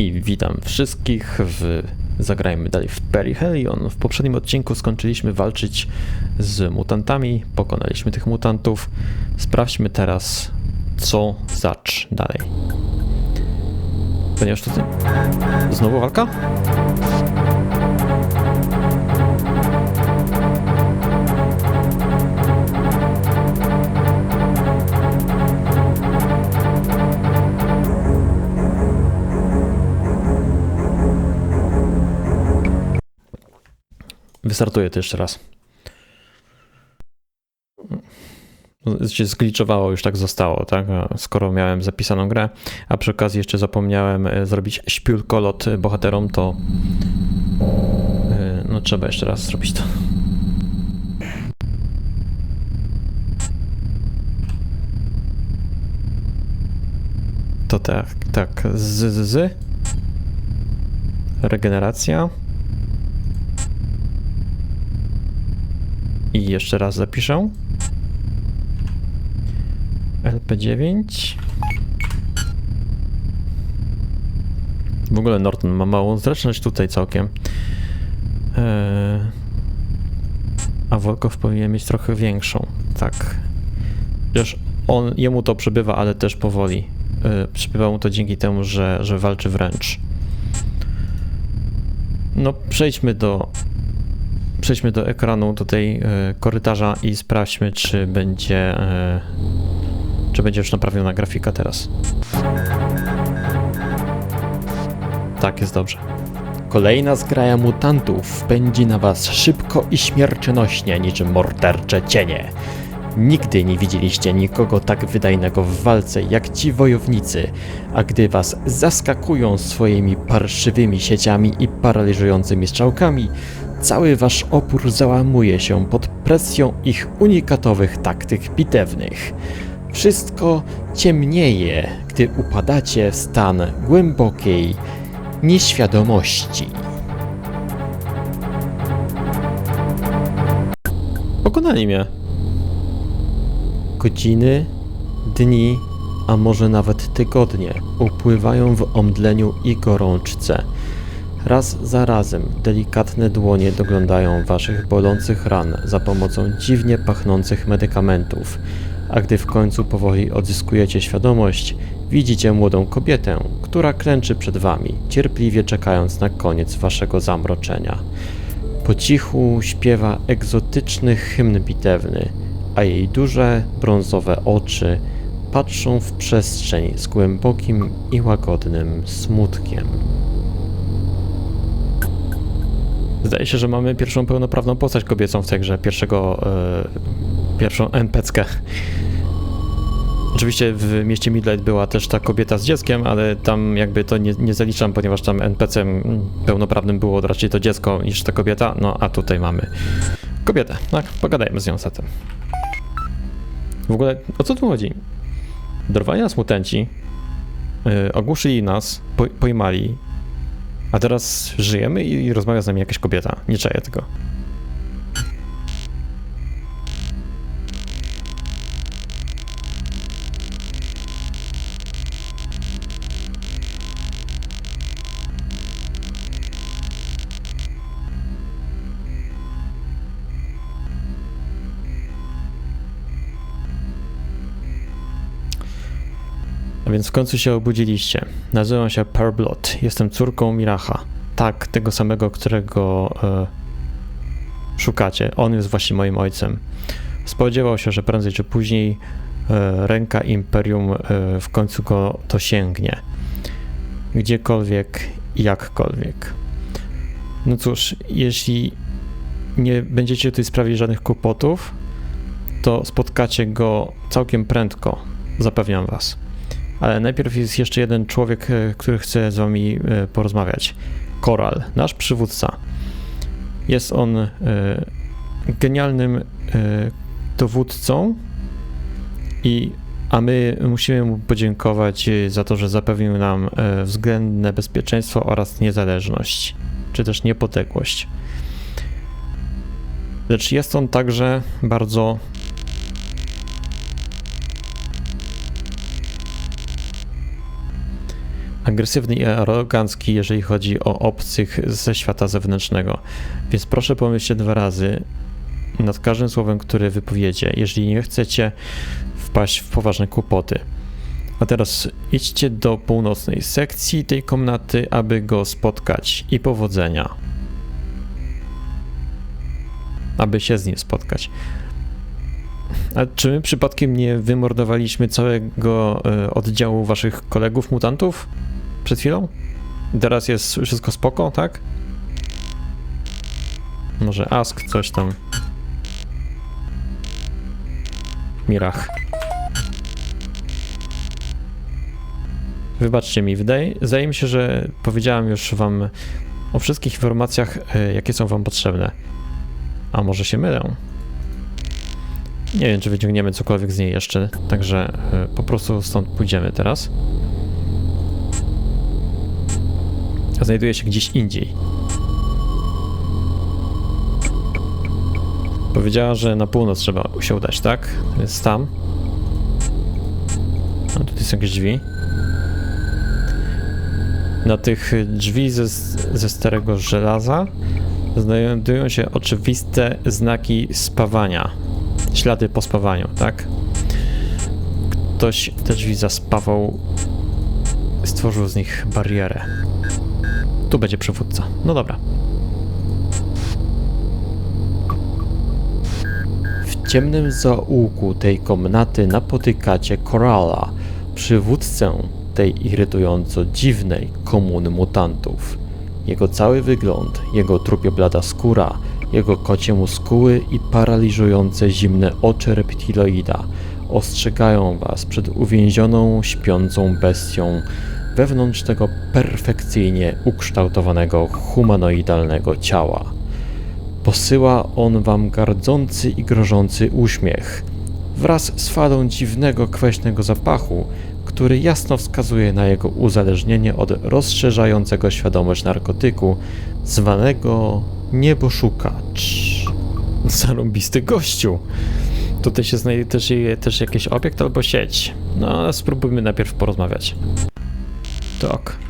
I witam wszystkich w Zagrajmy dalej w Perihelion. W poprzednim odcinku skończyliśmy walczyć z mutantami, pokonaliśmy tych mutantów. Sprawdźmy teraz, co zacz dalej. Ponieważ tutaj... Znowu walka? Wystartuję to jeszcze raz. Zgliczowało, już tak zostało, tak? Skoro miałem zapisaną grę, a przy okazji jeszcze zapomniałem e, zrobić śpiulkolot bohaterom, to e, no trzeba jeszcze raz zrobić to. To tak, tak, z, z, z. Regeneracja. I jeszcze raz zapiszę. LP9. W ogóle Norton ma małą zręczność tutaj całkiem. Eee, a Wolkow powinien mieć trochę większą. Tak. Chociaż on, jemu to przebywa, ale też powoli. Eee, przebywa mu to dzięki temu, że, że walczy wręcz. No, przejdźmy do przejdźmy do ekranu tutaj e, korytarza i sprawdźmy, czy będzie e, czy będzie już naprawiona grafika teraz. Tak, jest dobrze. Kolejna zgraja mutantów pędzi na was szybko i śmiercionośnie, niczym mordercze cienie. Nigdy nie widzieliście nikogo tak wydajnego w walce jak ci wojownicy, a gdy was zaskakują swoimi parszywymi sieciami i paraliżującymi strzałkami, cały wasz opór załamuje się pod presją ich unikatowych taktyk bitewnych. Wszystko ciemnieje, gdy upadacie w stan głębokiej nieświadomości. Pokonali mnie. Godziny, dni, a może nawet tygodnie upływają w omdleniu i gorączce. Raz za razem delikatne dłonie doglądają waszych bolących ran za pomocą dziwnie pachnących medykamentów, a gdy w końcu powoli odzyskujecie świadomość, widzicie młodą kobietę, która klęczy przed wami, cierpliwie czekając na koniec waszego zamroczenia. Po cichu śpiewa egzotyczny hymn bitewny, a jej duże, brązowe oczy patrzą w przestrzeń z głębokim i łagodnym smutkiem. Zdaje się, że mamy pierwszą pełnoprawną postać kobiecą w tej grze, pierwszego, e, pierwszą NPC-kę. Oczywiście w mieście Midlight była też ta kobieta z dzieckiem, ale tam jakby to nie, nie zaliczam, ponieważ tam NPC pełnoprawnym było raczej to dziecko niż ta kobieta, no a tutaj mamy kobietę, tak? Pogadajmy z nią zatem. W ogóle, o co tu chodzi? Dorwali nas mutanci, yy, ogłuszyli nas, po, pojmali, a teraz żyjemy i rozmawia z nami jakaś kobieta. Nie czaję tego. A więc w końcu się obudziliście. Nazywam się Pearblot. Jestem córką Miracha. Tak, tego samego, którego e, szukacie. On jest właśnie moim ojcem. Spodziewał się, że prędzej czy później e, ręka Imperium e, w końcu go to sięgnie. Gdziekolwiek jakkolwiek. No cóż, jeśli nie będziecie tutaj sprawić żadnych kłopotów, to spotkacie go całkiem prędko. Zapewniam was. Ale najpierw jest jeszcze jeden człowiek, e, który chce z wami e, porozmawiać. Koral, nasz przywódca. Jest on e, genialnym dowódcą i a my musimy mu podziękować za to, że zapewnił nam względne bezpieczeństwo oraz niezależność, czy też niepodległość. Lecz jest on także bardzo agresywny i arogancki, jeżeli chodzi o obcych ze świata zewnętrznego. Więc proszę pomyśleć dwa razy nad każdym słowem, które wypowiecie, jeżeli nie chcecie wpaść w poważne kłopoty. A teraz idźcie do północnej sekcji tej komnaty, aby go spotkać i powodzenia. Aby się z nim spotkać. A czy my przypadkiem nie wymordowaliśmy całego e, oddziału waszych kolegów mutantów przed chwilą? Teraz jest wszystko spoko, tak? Może Ask coś tam. Mirach. Wybaczcie mi, wydaje, zdaje mi się, że powiedziałem już wam o wszystkich informacjach, e, jakie są wam potrzebne. A może się mylę? Nie wiem, czy wyciągniemy cokolwiek z niej jeszcze, także e, po prostu stąd pójdziemy teraz. Znajduje się gdzieś indziej. Powiedziała, że na północ trzeba się udać, tak? Jest tam. A tutaj są jakieś drzwi. Na tych drzwi ze, ze starego żelaza znajdują się oczywiste znaki spawania. Ślady po spawaniu, tak? Ktoś te drzwi zaspawał, stworzył z nich barierę. Tu będzie przywódca. No dobra. W ciemnym zaułku tej komnaty napotykacie Korala, przywódcę tej irytująco dziwnej komuny mutantów. Jego cały wygląd, jego trupio blada skóra, jego kocie muskuły i paraliżujące zimne oczy reptiloida ostrzegają was przed uwięzioną, śpiącą bestią wewnątrz tego perfekcyjnie ukształtowanego humanoidalnego ciała. Posyła on wam gardzący i grożący uśmiech, wraz z falą dziwnego, kwaśnego zapachu, który jasno wskazuje na jego uzależnienie od rozszerzającego świadomość narkotyku, zwanego nieboszukacz. Zarąbisty gościu. Tutaj się znajduje też, też jakiś obiekt albo sieć. No, ale spróbujmy najpierw porozmawiać. Tak.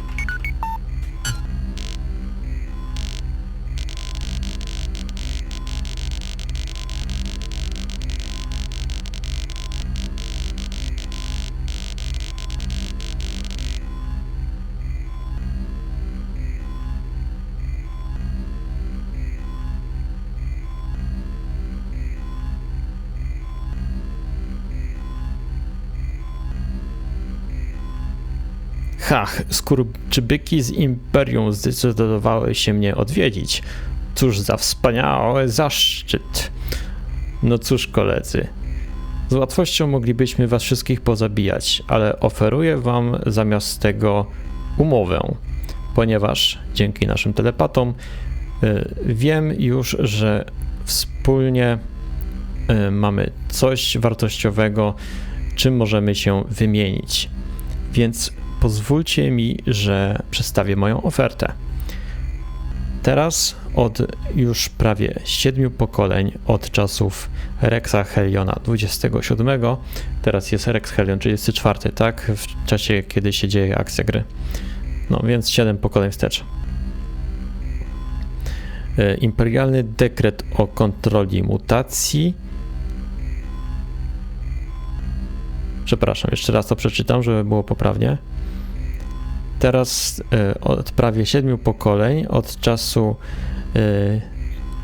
Hach, skurczybyki z Imperium zdecydowały się mnie odwiedzić. Cóż za wspaniały zaszczyt. No cóż, koledzy, z łatwością moglibyśmy was wszystkich pozabijać, ale oferuję wam zamiast tego umowę, ponieważ dzięki naszym telepatom y, wiem już, że wspólnie y, mamy coś wartościowego, czym możemy się wymienić. Więc pozwólcie mi, że przedstawię moją ofertę. Teraz od już prawie siedmiu pokoleń od czasów Rexa Heliona 27, teraz jest Rex Helion 34, tak? W czasie, kiedy się dzieje akcja gry. No więc 7 pokoleń wstecz. E, imperialny dekret o kontroli mutacji. Przepraszam, jeszcze raz to przeczytam, żeby było poprawnie. Teraz e, od prawie siedmiu pokoleń, od czasu e,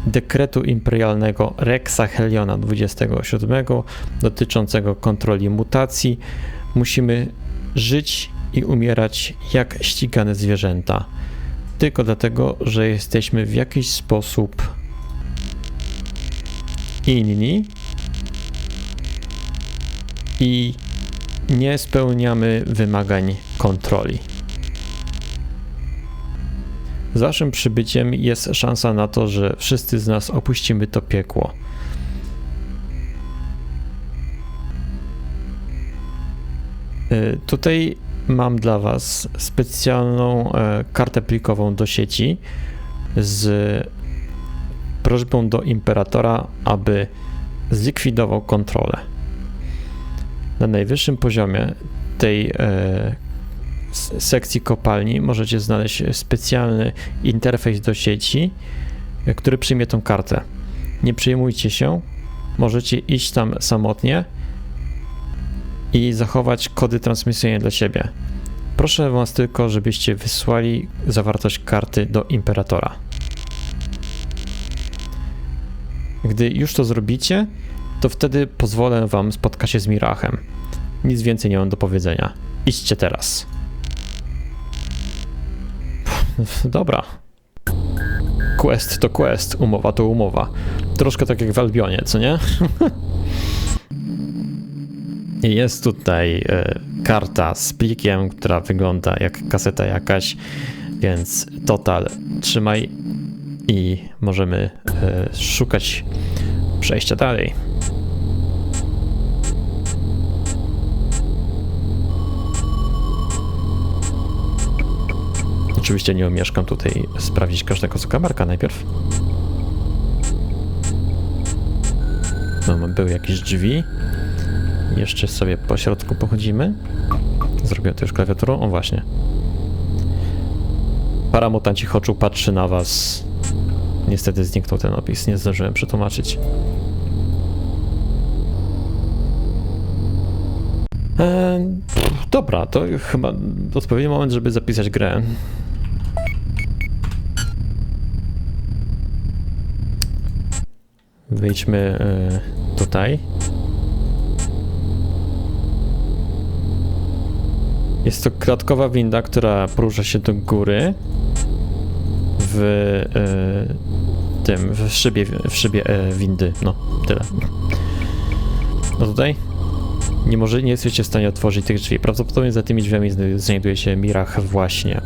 dekretu imperialnego Rexa Heliona 27 dotyczącego kontroli mutacji, musimy żyć i umierać jak ścigane zwierzęta. Tylko dlatego, że jesteśmy w jakiś sposób inni i nie spełniamy wymagań kontroli. Z waszym przybyciem jest szansa na to, że wszyscy z nas opuścimy to piekło. Y, tutaj mam dla Was specjalną e, kartę plikową do sieci z prośbą do imperatora, aby zlikwidował kontrolę. Na najwyższym poziomie tej sekcji kopalni możecie znaleźć specjalny interfejs do sieci, e, który przyjmie tą kartę. Nie przejmujcie się, możecie iść tam samotnie i zachować kody transmisyjne dla siebie. Proszę Was tylko, żebyście wysłali zawartość karty do Imperatora. Gdy już to zrobicie, to wtedy pozwolę Wam spotkać się z Mirachem. Nic więcej nie mam do powiedzenia. Idźcie teraz. Dobra. Quest to quest, umowa to umowa. Troszkę tak jak w Albionie, co nie? Jest tutaj e, karta z plikiem, która wygląda jak kaseta jakaś, więc total trzymaj i możemy e, szukać przejścia dalej. Oczywiście nie omieszkam tutaj sprawdzić każdego zakamarka najpierw. No, były jakieś drzwi. Jeszcze sobie po środku pochodzimy. Zrobię to już klawiaturą. O właśnie. Paramutanci oczu patrzy na was. Niestety zniknął ten opis, nie zdążyłem przetłumaczyć. Eee, dobra, to chyba odpowiedni moment, żeby zapisać grę. Wejdźmy e, tutaj. Jest to klatkowa winda, która porusza się do góry w e, tym, w szybie, w szybie e, windy. No, tyle. No tutaj nie może, nie jesteście w stanie otworzyć tych drzwi. Prawdopodobnie za tymi drzwiami zna- znajduje się Mirach właśnie.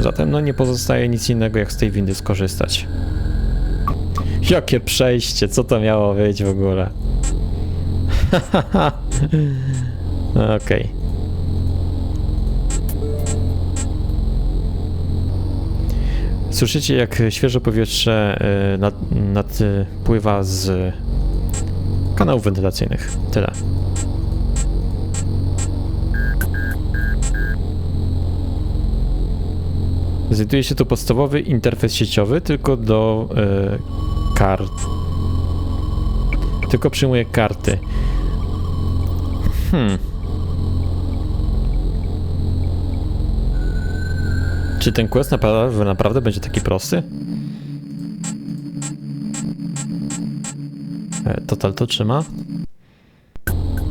Zatem no nie pozostaje nic innego jak z tej windy skorzystać. Jakie przejście, co to miało być w ogóle? Okej. Słyszycie, jak świeże powietrze y, nad, nadpływa z kanałów wentylacyjnych. Tyle. Znajduje się tu podstawowy interfejs sieciowy tylko do y, kart. Tylko przyjmuje karty. Hmm. Czy ten quest naprawdę, naprawdę będzie taki prosty? E, Total to trzyma?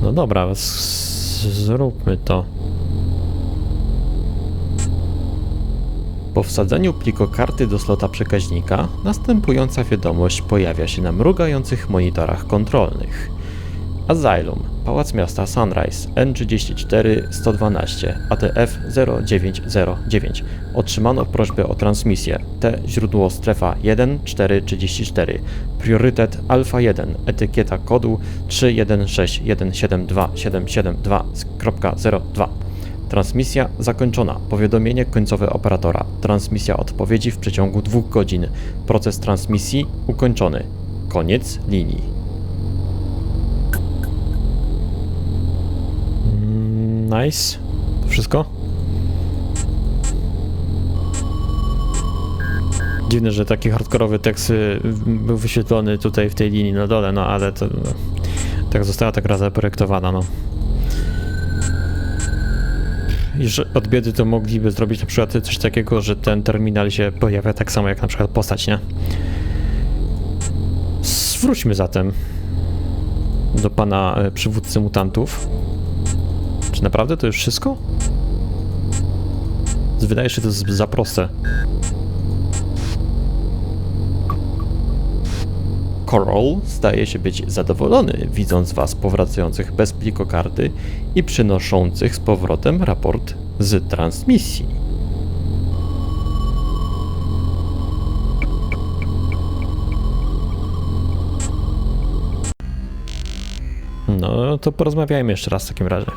No dobra, zróbmy to. Po wsadzeniu plikokarty do slota przekaźnika następująca wiadomość pojawia się na mrugających monitorach kontrolnych. Asylum, Pałac Miasta Sunrise, N34-112, ATF 0909. Otrzymano prośbę o transmisję. T źródło strefa 1434. Priorytet Alfa 1. Etykieta kodu 3161727722.02. Transmisja zakończona. Powiadomienie końcowe operatora. Transmisja odpowiedzi w przeciągu dwóch godzin. Proces transmisji ukończony. Koniec linii. Mm, Nice. To wszystko? Dziwne, że taki hardkorowy tekst y, był wyświetlony tutaj w tej linii na dole, no ale to no, tak została ta gra zaprojektowana, no. Że od biedy to mogliby zrobić na przykład coś takiego, że ten terminal się pojawia tak samo jak na przykład postać, nie? Zwróćmy zatem do pana e, przywódcy mutantów. Czy naprawdę to już wszystko? Wydaje się, to za proste. Coral zdaje się być zadowolony, widząc was powracających bez plikokarty i przynoszących z powrotem raport z transmisji. No to porozmawiajmy jeszcze raz w takim razie.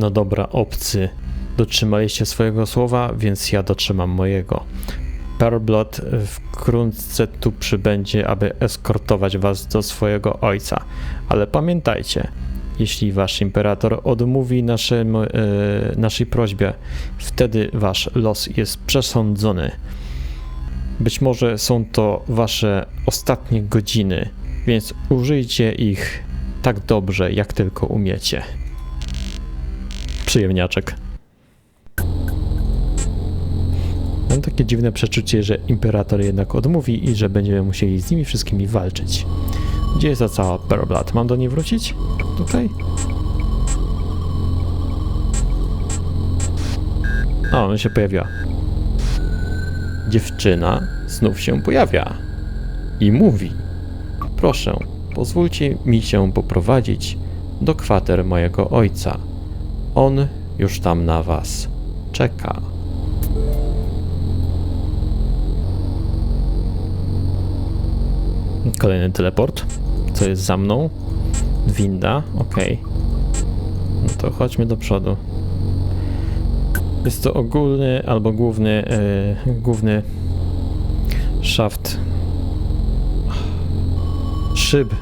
No dobra, obcy. Dotrzymaliście swojego słowa, więc ja dotrzymam mojego. Pearlblot wkrótce tu przybędzie, aby eskortować was do swojego ojca. Ale pamiętajcie, jeśli wasz imperator odmówi naszym, e, naszej prośbie, wtedy wasz los jest przesądzony. Być może są to wasze ostatnie godziny, więc użyjcie ich tak dobrze, jak tylko umiecie. Przyjemniaczek. Mam takie dziwne przeczucie, że imperator jednak odmówi i że będziemy musieli z nimi wszystkimi walczyć. Gdzie jest ta cała Pearlblood? Mam do niej wrócić? Tutaj? O, on się pojawiła. Dziewczyna znów się pojawia i mówi: Proszę, pozwólcie mi się poprowadzić do kwater mojego ojca. On już tam na was czeka. Kolejny teleport. Co jest za mną? Winda, ok. No to chodźmy do przodu. Jest to ogólny albo główny, yy, główny szaft. Szyb.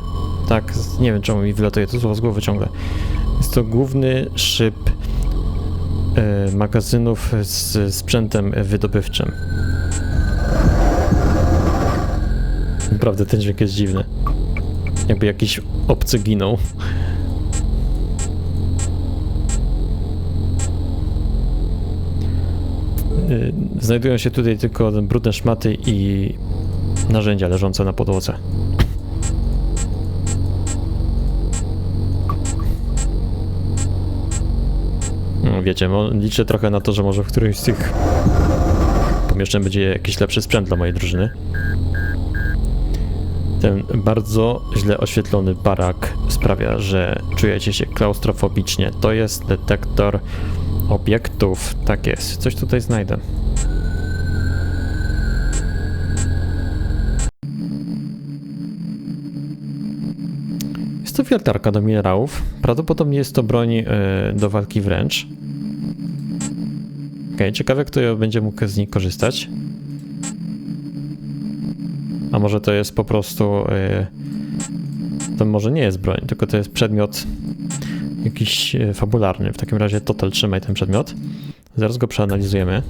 Tak, nie wiem czemu mi wylatuje to słowo z głowy ciągle. Jest to główny szyb yy, magazynów z sprzętem wydobywczym. Naprawdę ten dźwięk jest dziwny. Jakby jakiś obcy ginął. Yy, Znajdują się tutaj tylko brudne szmaty i narzędzia leżące na podłodze. Wiecie, liczę trochę na to, że może w którymś z tych pomieszczeń będzie jakiś lepszy sprzęt dla mojej drużyny. Ten bardzo źle oświetlony barak sprawia, że czujecie się klaustrofobicznie. To jest detektor obiektów. Tak jest. Coś tutaj znajdę. Jest to wiertarka do minerałów. Prawdopodobnie jest to broń e, do walki wręcz. Okej, ciekawe kto będzie mógł z niej korzystać. A może to jest po prostu. e, to może nie jest broń, tylko to jest przedmiot jakiś e, fabularny. W takim razie Total trzymaj ten przedmiot. Zaraz go przeanalizujemy.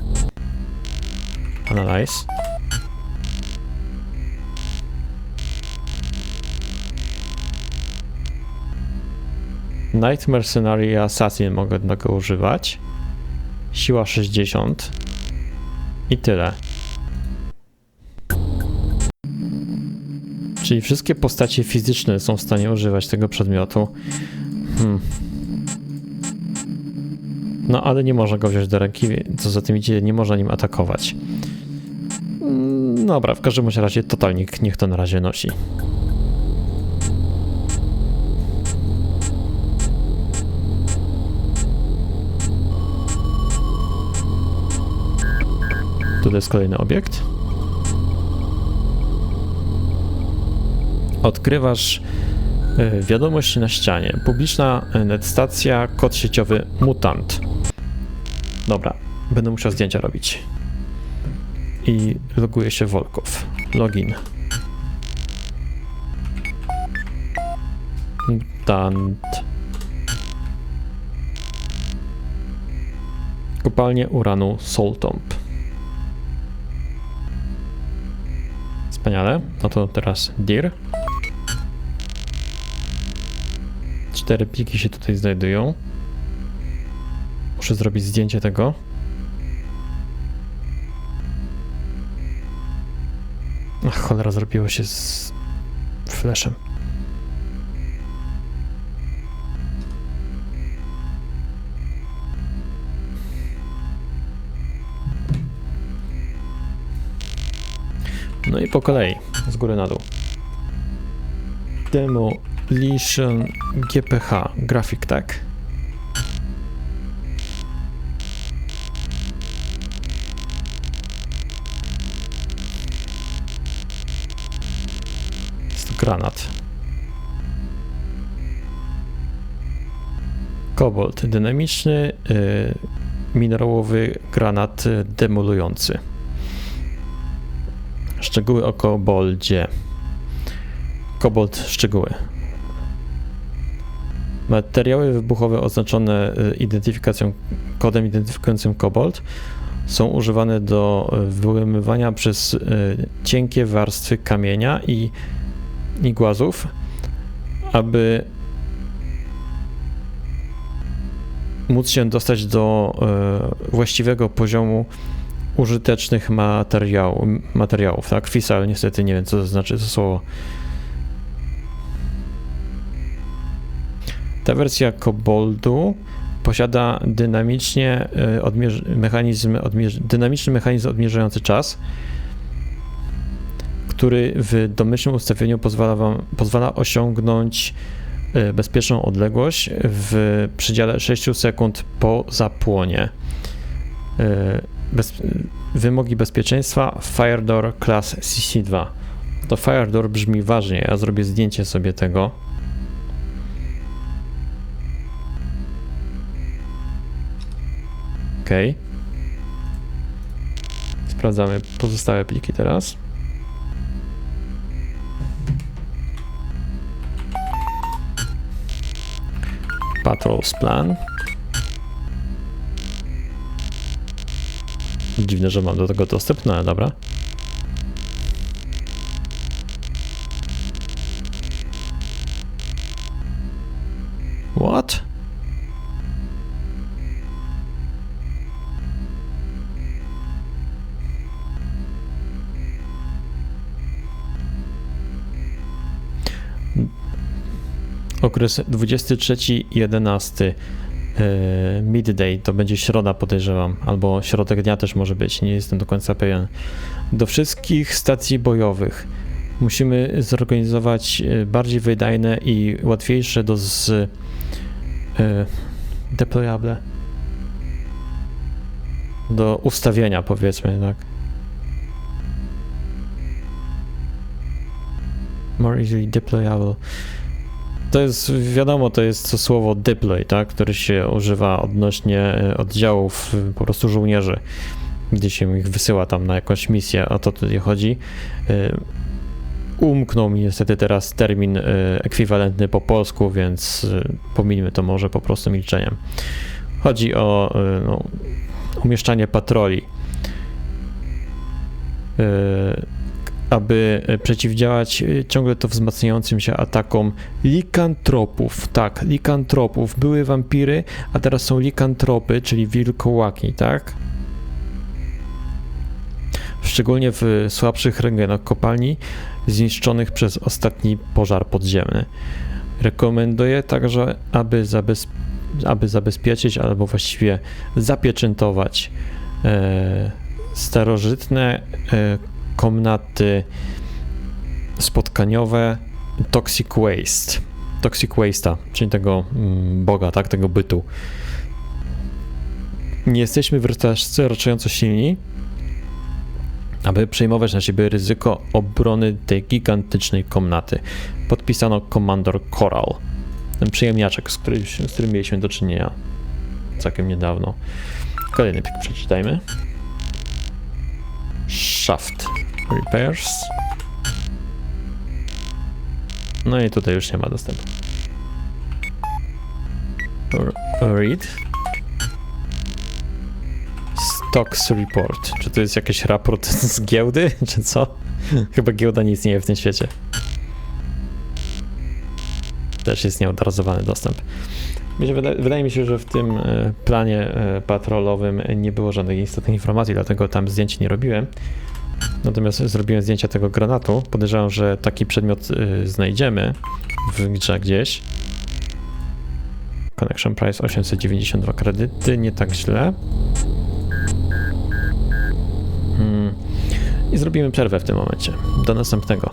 Analyze. Night Mercenary Assassin mogę tego używać. Siła 60. I tyle. Czyli wszystkie postacie fizyczne są w stanie używać tego przedmiotu. Hmm. No, ale nie można go wziąć do ręki, co za tym idzie, nie można nim atakować. Mm, Dobra, w każdym razie totalnik niech to na razie nosi. Tutaj jest kolejny obiekt. Odkrywasz y, wiadomość na ścianie. Publiczna y, netstacja, kod sieciowy Mutant. Dobra, będę musiał zdjęcia robić. I loguję się Volkov. Login. Mutant. Kopalnie uranu Soltomp. Wspaniale. No to teraz DIR. Cztery pliki się tutaj znajdują. Muszę zrobić zdjęcie tego. Ach, cholera, zrobiło się z flashem. No i po kolei, z góry na dół. Demolition GPH, grafik, tak? Jest granat. Kobold, dynamiczny, y, minerałowy granat demolujący. Szczegóły o koboldzie. Kobold, szczegóły. Materiały wybuchowe oznaczone y, identyfikacją, kodem identyfikującym kobold są używane do y, wyłamywania przez y, cienkie warstwy kamienia i, i głazów, aby móc się dostać do właściwego poziomu użytecznych materiałów, tak? Fisal, niestety nie wiem, co to znaczy to słowo. Ta wersja Koboldu posiada dynamicznie e, mechanizm, dynamiczny mechanizm odmierzający czas, który w domyślnym ustawieniu pozwala, wam, pozwala osiągnąć e, bezpieczną odległość w przedziale 6 sekund po zapłonie. Bez, wymogi bezpieczeństwa Firedoor Class CC2. To Firedoor brzmi ważnie, ja zrobię zdjęcie sobie tego. Ok. Sprawdzamy pozostałe pliki teraz. Patrols Plan. Dziwne, że mam do tego dostęp, no ale dobra. What? Okres 23-11 e, midday, to będzie środa podejrzewam, albo środek dnia też może być, nie jestem do końca pewien. Do wszystkich stacji bojowych musimy zorganizować e, bardziej wydajne i łatwiejsze do z e, deployable do ustawienia powiedzmy, tak. More easily deployable. To jest, wiadomo, to jest to słowo deploy, tak, które się używa odnośnie e, oddziałów e, po prostu żołnierzy, gdy się ich wysyła tam na jakąś misję, o to tutaj chodzi. E, Umknął mi niestety teraz termin ekwiwalentny po polsku, więc pomińmy to może po prostu milczeniem. Chodzi o no, umieszczanie patroli. Aby e, przeciwdziałać e, ciągle to wzmacniającym się atakom likantropów. Tak, likantropów. Były wampiry, a teraz są likantropy, czyli wilkołaki, tak? Szczególnie w słabszych regionach kopalni zniszczonych przez ostatni pożar podziemny. Rekomenduję także, aby, aby zabezpieczyć albo właściwie zapieczętować e, starożytne e, komnaty spotkaniowe Toxic Waste. Toxic Waste'a, czyli tego mm, boga, tak, tego bytu. Nie jesteśmy wystarczająco silni, aby przejmować na siebie ryzyko obrony tej gigantycznej komnaty. Podpisano Komandor Coral. Ten przyjemniaczek, z którym, z którym mieliśmy do czynienia całkiem niedawno. Kolejny plik przeczytajmy. Shaft Repairs. No i tutaj już nie ma dostępu. Read. Stocks Report. Czy to jest jakiś raport z giełdy, czy co? Chyba giełda nie istnieje w tym świecie. Też jest nieodrazowany dostęp. Wydaje mi się, że w tym e, planie e, patrolowym nie było żadnych istotnych informacji, dlatego tam zdjęć nie robiłem. Natomiast zrobiłem zdjęcia tego granatu. Podejrzewam, że taki przedmiot y, znajdziemy w grze gdzieś. Connection price 892 kredyty, nie tak źle. Hmm. I zrobimy przerwę w tym momencie. Do następnego.